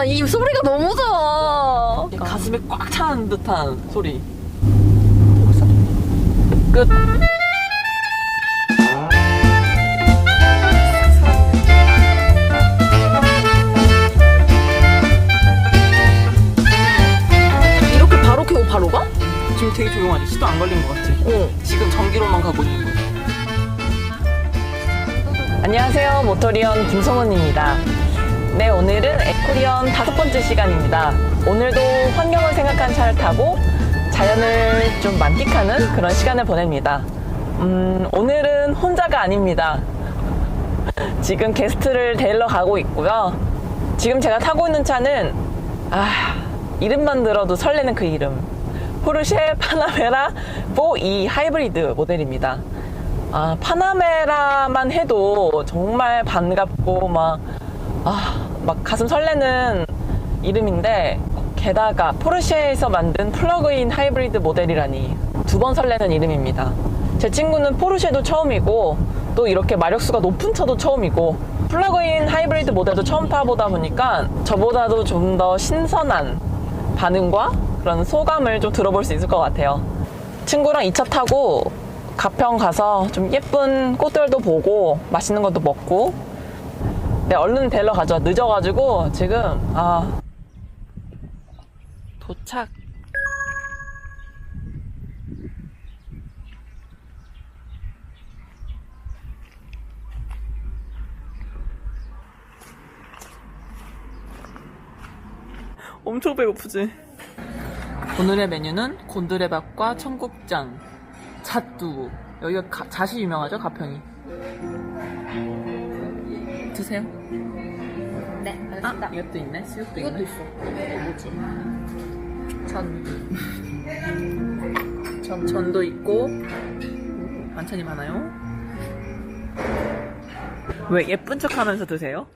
나 이 소리가 너무 좋아. 가슴에 꽉 차는 듯한 소리. 끝. 이렇게 바로 켜고 바로 가? 지금 되게 조용하지? 시도 안 걸린 것 같지? 응. 지금 전기로만 가고 있는 거. 안녕하세요. 모터리언 김성원입니다. 네, 오늘은 에코리언 다섯 번째 시간입니다. 오늘도 환경을 생각한 차를 타고 자연을 좀 만끽하는 그런 시간을 보냅니다. 음, 오늘은 혼자가 아닙니다. 지금 게스트를 데리러 가고 있고요. 지금 제가 타고 있는 차는 아 이름만 들어도 설레는 그 이름 포르쉐 파나메라 4E 하이브리드 모델입니다. 아 파나메라만 해도 정말 반갑고 막 아, 막 가슴 설레는 이름인데 게다가 포르쉐에서 만든 플러그인 하이브리드 모델이라니 두 번 설레는 이름입니다. 제 친구는 포르쉐도 처음이고 또 이렇게 마력수가 높은 차도 처음이고 플러그인 하이브리드 모델도 처음 타보다 보니까 저보다도 좀 더 신선한 반응과 그런 소감을 좀 들어볼 수 있을 것 같아요. 친구랑 이 차 타고 가평 가서 좀 예쁜 꽃들도 보고 맛있는 것도 먹고 네, 얼른 데려 가죠. 늦어가지고 지금 아 도착. 엄청 배고프지? 오늘의 메뉴는 곤드레밥과 청국장, 잣두. 여기가 가- 잣이 유명하죠, 가평이. 드세요. 네, 아, 이것도 있네. 수육도 있네. 있어. 뭐지? 전. 전, 전도 있고 반찬이 많아요. 왜 예쁜 척 하면서 드세요?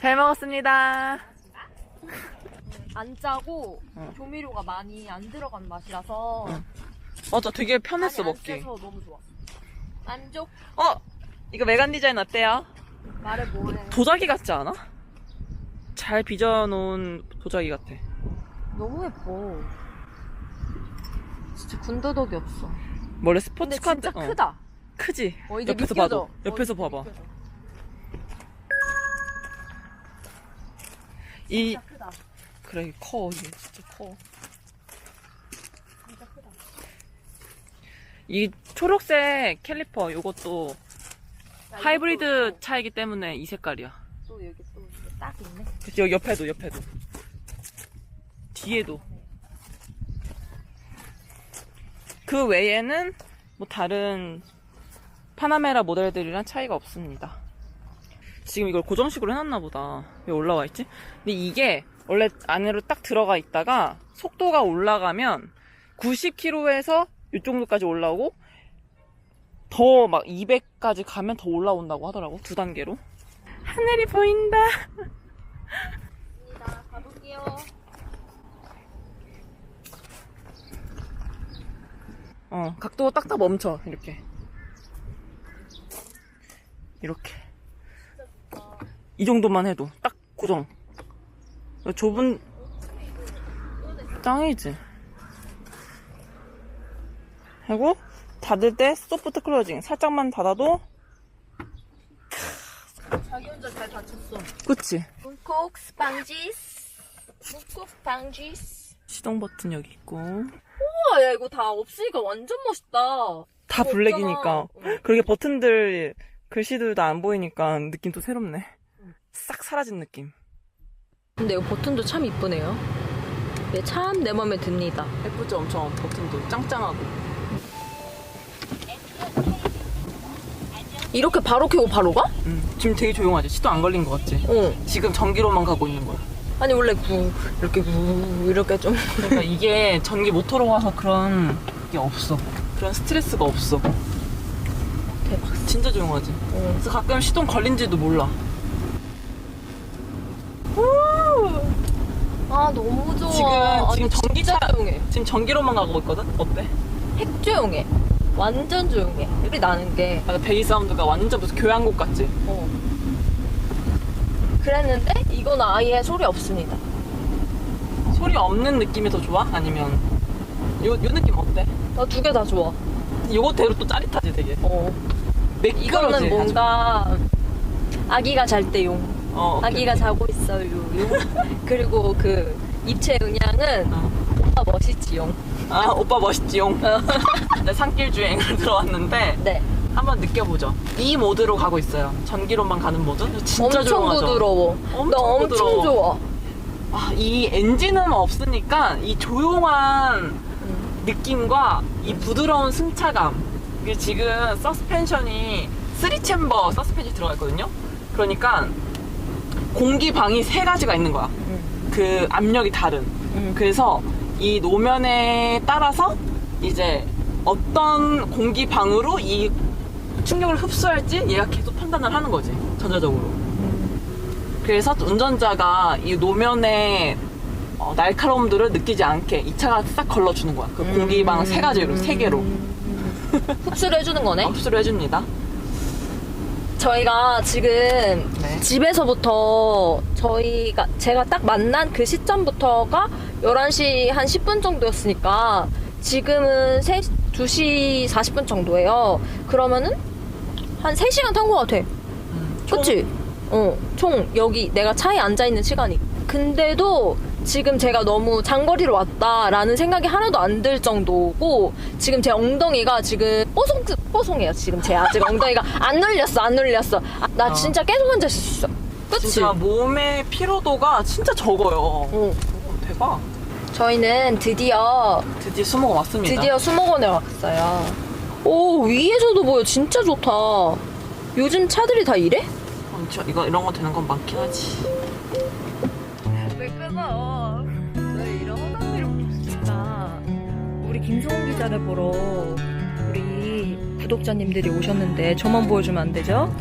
잘 먹었습니다. 안 짜고 어. 조미료가 많이 안 들어간 맛이라서 맞아, 되게 편했어 많이 안 먹기. 세서 너무 좋아. 만족. 어, 이거 메간 디자인 어때요? 말을 뭐해? 도자기 같지 않아? 잘 빚어놓은 도자기 같아. 너무 예뻐. 진짜 군더더기 없어. 원래 근데 스포츠카 진짜 어, 크다. 크지? 어, 이게 옆에서 느껴져. 봐도. 옆에서 어, 봐봐. 느껴져. 이 진짜 크다. 그래 커 이게 진짜 커. 진짜 크다. 이 초록색 캘리퍼 이것도 야, 하이브리드 차이기 때문에 이 색깔이야. 또, 또 여기 또 딱 있네. 그치 여기 옆에도 옆에도 뒤에도 그 외에는 뭐 다른 파나메라 모델들이랑 차이가 없습니다. 지금 이걸 고정식으로 해놨나 보다. 왜 올라와 있지? 근데 이게 원래 안으로 딱 들어가 있다가 속도가 올라가면 90km에서 이 정도까지 올라오고 더 막 200까지 가면 더 올라온다고 하더라고. 두 단계로. 하늘이 보인다. 자, 가볼게요. 어, 각도가 딱딱 멈춰, 이렇게. 이렇게. 이 정도만 해도 딱 고정. 좁은, 짱이지. 하고, 닫을 때 소프트 클로징. 살짝만 닫아도, 자기 혼자 잘 다쳤어. 그치? 문콕 방지스. 문콕 방지스. 시동 버튼 여기 있고. 우와, 야, 이거 다 없으니까 완전 멋있다. 다 블랙이니까. 응. 그러게 버튼들, 글씨들도 안 보이니까 느낌 또 새롭네. 싹 사라진 느낌. 근데 이 버튼도 참 이쁘네요. 네, 참내 맘에 듭니다. 예쁘죠? 엄청 버튼도 짱짱하고. 이렇게 바로 켜고 바로 가? 음, 지금 되게 조용하지? 시도 안 걸린 것 같지? 어. 지금 전기로만 가고 있는 거야. 아니, 원래 구, 이렇게 구, 이렇게 좀. 그러니까 이게 전기 모터로 와서 그런 게 없어. 그런 스트레스가 없어. 대박. 진짜 조용하지? 어. 그래서 가끔 시동 걸린지도 몰라. 아, 아 너무 좋아. 지금 지금 전기차 진짜 조용해. 지금 전기로만 가고 있거든. 어때? 핵 조용해. 완전 조용해. 여기 나는 게. 아, 베이스 사운드가 완전 무슨 교향곡 같지? 어. 그랬는데 이건 아예 소리 없습니다. 소리 없는 느낌이 더 좋아? 아니면 요, 요 느낌 어때? 나 두 개 다 좋아. 요거대로 또 짜릿하지 되게. 어. 매끄러지. 이거는 뭔가 아기가 잘 때용. 어. 아기가 자고 있어요. 용. 그리고 그 입체 음향은 어. 오빠 멋있지용. 아 오빠 멋있지용. 어. 네, 산길 주행을 들어왔는데 네. 한번 느껴보죠. 이 모드로 가고 있어요. 전기로만 가는 모드. 진짜 엄청 조용하죠. 부드러워. 엄청 나 엄청 부드러워. 좋아. 아, 이 엔진음 없으니까 이 조용한 느낌과 이 부드러운 승차감. 이게 지금 서스펜션이 3챔버 서스펜션이 들어가 있거든요. 그러니까 공기방이 세 가지가 있는 거야. 음. 그 압력이 다른. 음. 그래서 이 노면에 따라서 이제 어떤 공기방으로 이 충격을 흡수할지 얘가 계속 판단을 하는 거지. 전자적으로. 그래서 운전자가 이 노면의 어, 날카로움들을 느끼지 않게 이 차가 싹 걸러주는 거야. 그 공기방 세 가지로, 세 개로 흡수를 해주는 거네. 흡수를 해줍니다. 저희가 지금 네. 집에서부터 저희가 제가 딱 만난 그 시점부터가 11시 한 10분 정도였으니까 지금은 3, 2시 40분 정도예요. 그러면은 한 3시간 탄것 같아. 음, 그치? 어, 총 여기 내가 차에 앉아 있는 시간이. 근데도 지금 제가 너무 장거리로 왔다라는 생각이 하나도 안 들 정도고 지금 제 엉덩이가 지금 뽀송, 뽀송해요. 지금 제 아직 엉덩이가 안 눌렸어, 안 눌렸어. 아, 나 어. 진짜 계속 앉아 있을 수 있어. 그치? 진짜 몸의 피로도가 진짜 적어요. 어. 오, 대박. 저희는 드디어 드디어 수모가 왔습니다. 드디어 수목원에 왔어요. 오 위에서도 보여 진짜 좋다. 요즘 차들이 다 이래? 어, 저 이거 이런 거 되는 건 많긴 하지. 왜 끊어? 우리 김성훈 기자를 보러 우리 구독자님들이 오셨는데 저만 보여주면 안 되죠?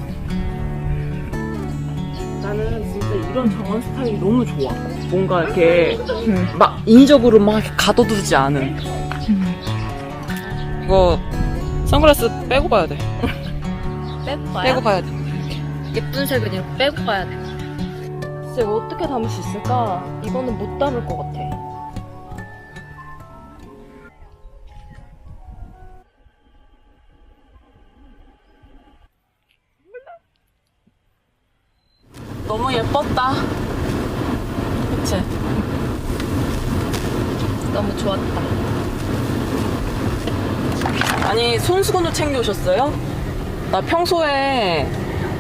나는 진짜 이런 정원 스타일이 너무 좋아. 뭔가 이렇게 막 인위적으로 막 이렇게 가둬두지 않은. 이거 선글라스 빼고 봐야 돼. 빼고 봐야 빼고 봐야 돼. 예쁜 색은 이렇게 빼고 봐야 돼. 진짜 이거 어떻게 담을 수 있을까? 이거는 못 담을 것 같아. 아니 손수건도 챙겨오셨어요? 나 평소에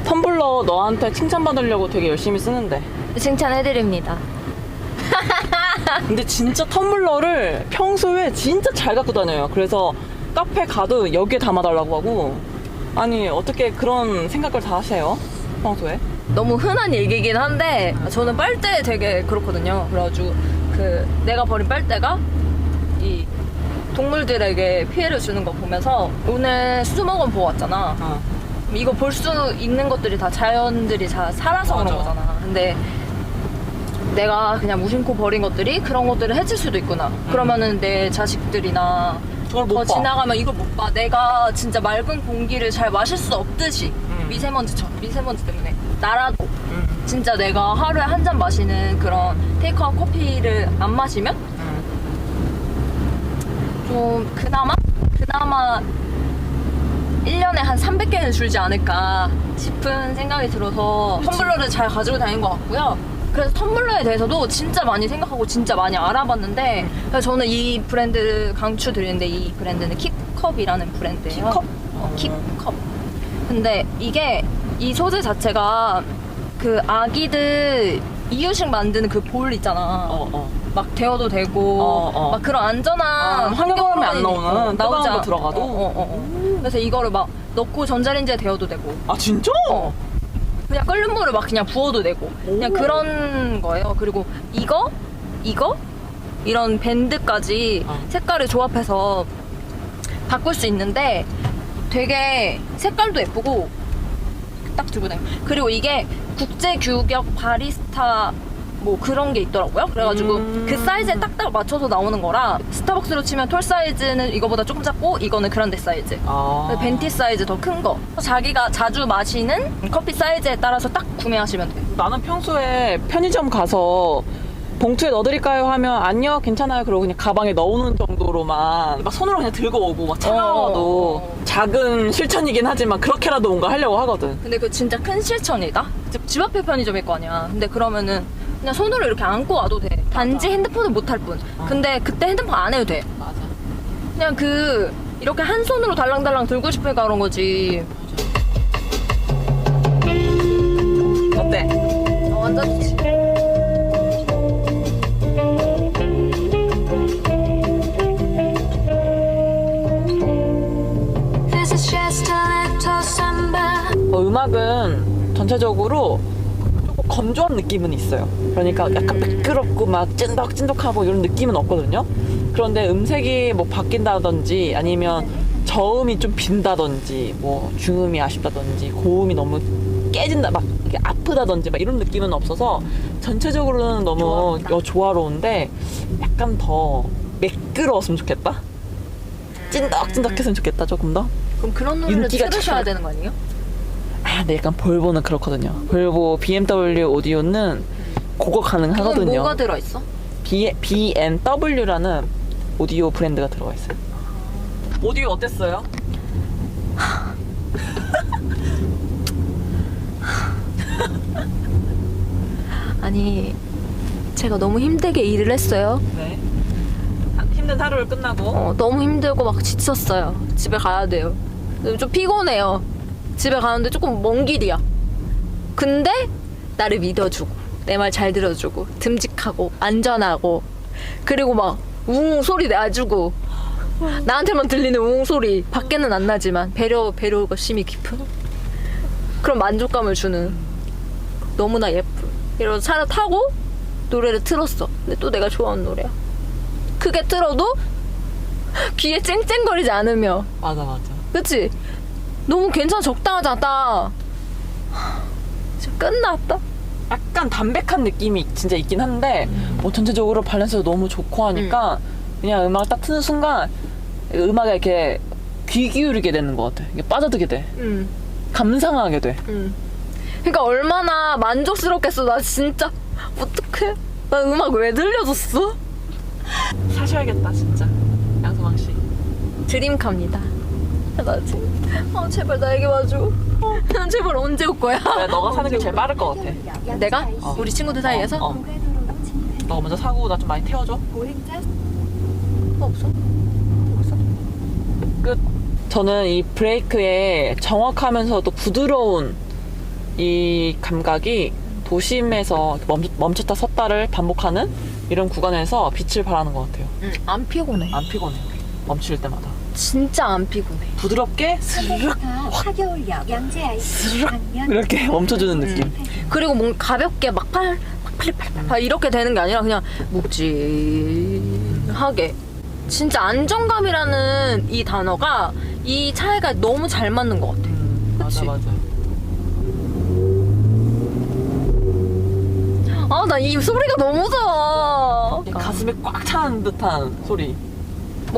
텀블러 너한테 칭찬받으려고 되게 열심히 쓰는데 칭찬해드립니다. 근데 진짜 텀블러를 평소에 진짜 잘 갖고 다녀요 그래서 카페 가도 여기에 담아달라고 하고 아니 어떻게 그런 생각을 다 하세요? 평소에? 너무 흔한 얘기긴 한데 저는 빨대 되게 그렇거든요. 그래가지고 그 내가 버린 빨대가 이 동물들에게 피해를 주는 거 보면서 오늘 수목원 보고 왔잖아. 어. 이거 볼 수 있는 것들이 다 자연들이 다 살아서 그런 맞아. 거잖아. 근데 내가 그냥 무심코 버린 것들이 그런 것들을 해칠 수도 있구나. 그러면은 내 자식들이나 저걸 못 더 봐. 지나가면 이걸 못 봐. 내가 진짜 맑은 공기를 잘 마실 수 없듯이 음. 미세먼지처럼 미세먼지 때문에 나라도 음, 진짜 내가 하루에 한 잔 마시는 그런 테이크아웃 커피를 안 마시면 음. 좀 그나마 그나마 1년에 한 300개는 줄지 않을까 싶은 생각이 들어서. 텀블러를 잘 가지고 다니는 것 같고요. 그래서 텀블러에 대해서도 진짜 많이 생각하고 진짜 많이 알아봤는데 그래서 저는 이 브랜드를 강추드리는데 이 브랜드는 킵컵이라는 브랜드예요. 컵? 어, 킵컵. 근데 이게 이 소재 자체가 그 아기들 이유식 만드는 그 볼 있잖아. 어, 어. 막 데워도 되고 어, 어. 막 그런 안전한 아, 환경오염이 안 나오는 뜨거운 거 않- 들어가도? 어, 어, 어, 어. 그래서 이거를 막 넣고 전자레인지에 데워도 되고 아 진짜? 어. 그냥 끓는 물을 막 그냥 부어도 되고 그냥 오. 그런 거예요 그리고 이거 이거 이런 밴드까지 어. 색깔을 조합해서 바꿀 수 있는데 되게 색깔도 예쁘고 딱 들고 다니 그리고 이게 국제 규격 바리스타 뭐 그런 게 있더라고요. 그래가지고 음. 그 사이즈에 딱딱 맞춰서 나오는 거라 스타벅스로 치면 톨 사이즈는 이거보다 조금 작고 이거는 그란데 사이즈. 아. 벤티 사이즈 더 큰 거. 자기가 자주 마시는 커피 사이즈에 따라서 딱 구매하시면 돼요. 나는 평소에 편의점 가서 봉투에 넣어드릴까요 하면 아니요 괜찮아요 그러고 그냥 가방에 넣어놓는 정도로만 막 손으로 그냥 들고 오고 막 차가워도 어. 작은 실천이긴 하지만 그렇게라도 뭔가 하려고 하거든 근데 그 진짜 큰 실천이다? 집- 집 앞에 편의점일 거 아니야. 근데 그러면은 그냥 손으로 이렇게 안고 와도 돼. 단지 핸드폰을 못 할 뿐. 근데 그때 핸드폰 안 해도 돼. 맞아 그냥 그 이렇게 한 손으로 달랑달랑 들고 싶으니까 그런 거지. 어때? 어, 완전 좋지. This is just a little samba. 어, 음악은 전체적으로 건조한 느낌은 있어요. 그러니까 약간 매끄럽고 막 찐덕찐덕하고 이런 느낌은 없거든요. 그런데 음색이 뭐 바뀐다든지 아니면 저음이 좀 빈다든지 뭐 중음이 아쉽다든지 고음이 너무 깨진다 막 아프다든지 막 이런 느낌은 없어서 전체적으로는 너무 조화롭다. 어, 조화로운데 약간 더 매끄러웠으면 좋겠다. 찐덕찐덕했으면 좋겠다 조금 더. 그럼 그런 노래를 윤기가 들으셔야 차. 되는 거 아니에요? 아, 근데 약간 볼보는 그렇거든요. 볼보 BMW 오디오는 그거 가능하거든요. 뭐가 들어있어? B, BMW라는 오디오 브랜드가 들어가 있어요. 오디오 어땠어요? 아니 제가 너무 힘들게 일을 했어요. 네. 아, 힘든 하루를 끝나고 어, 너무 힘들고 막 지쳤어요. 집에 가야 돼요. 좀 피곤해요. 집에 가는데 조금 먼 길이야. 근데 나를 믿어주고 내 말 잘 들어주고 듬직하고 안전하고 그리고 막웅 소리 내주고 나한테만 들리는 웅 소리 밖에는 안 나지만 배려 배려가 심이 깊은 그런 만족감을 주는 너무나 예쁜 이런 차를 타고 노래를 틀었어. 근데 또 내가 좋아하는 노래야. 크게 틀어도 귀에 쨍쨍거리지 않으며 맞아 맞아. 그치? 너무 괜찮아 적당하잖아 딱 진짜 끝났다 약간 담백한 느낌이 진짜 있긴 한데 뭐 전체적으로 밸런스가 너무 좋고 하니까 그냥 음악 딱 트는 순간 음악에 이렇게 귀 기울이게 되는 것 같아. 이게 빠져들게 돼. 응, 감상하게 돼. 응. 그러니까 얼마나 만족스럽겠어 나 진짜 어떡해 나 음악 왜 들려줬어? 사셔야겠다 진짜. 양소방 씨. 드림카입니다 나 지금 아 제발 나에게 와줘 어, 난 제발 언제 올 거야 그래, 너가 사는 게 제일 빠를 것 같아. 내가? 어. 우리 친구들 사이에서? 어. 너 먼저 사고 나 좀 많이 태워줘. 없어 끝. 저는 이 브레이크의 정확하면서도 부드러운 이 감각이 도심에서 멈, 멈췄 다 섰다를 반복하는 이런 구간에서 빛을 발하는 것 같아요. 응, 안 피곤해 안 피곤해. 멈출 때마다. 진짜 안 피곤해 부드럽게 스르륵 하겨울역 양재 아이스 이렇게 멈춰주는 느낌. 그리고 뭔가 가볍게 막 팔, 막 팔팔팔 이렇게 되는 게 아니라 그냥 묵직하게. 진짜 안정감이라는 이 단어가 이 차이가 너무 잘 맞는 것 같아. 음, 맞아 그치? 맞아. 아, 나 이 소리가 너무 좋아. 가슴에 꽉 차는 듯한 소리.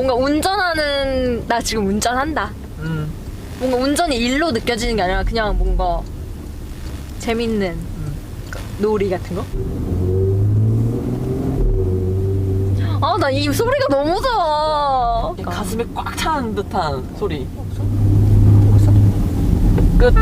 뭔가 운전하는, 나 지금 운전한다. 음, 뭔가 운전이 일로 느껴지는 게 아니라 그냥 뭔가 재밌는 놀이 같은 거? 아, 나 이 소리가 너무 좋아. 가슴에 꽉 차는 듯한 소리. 끝.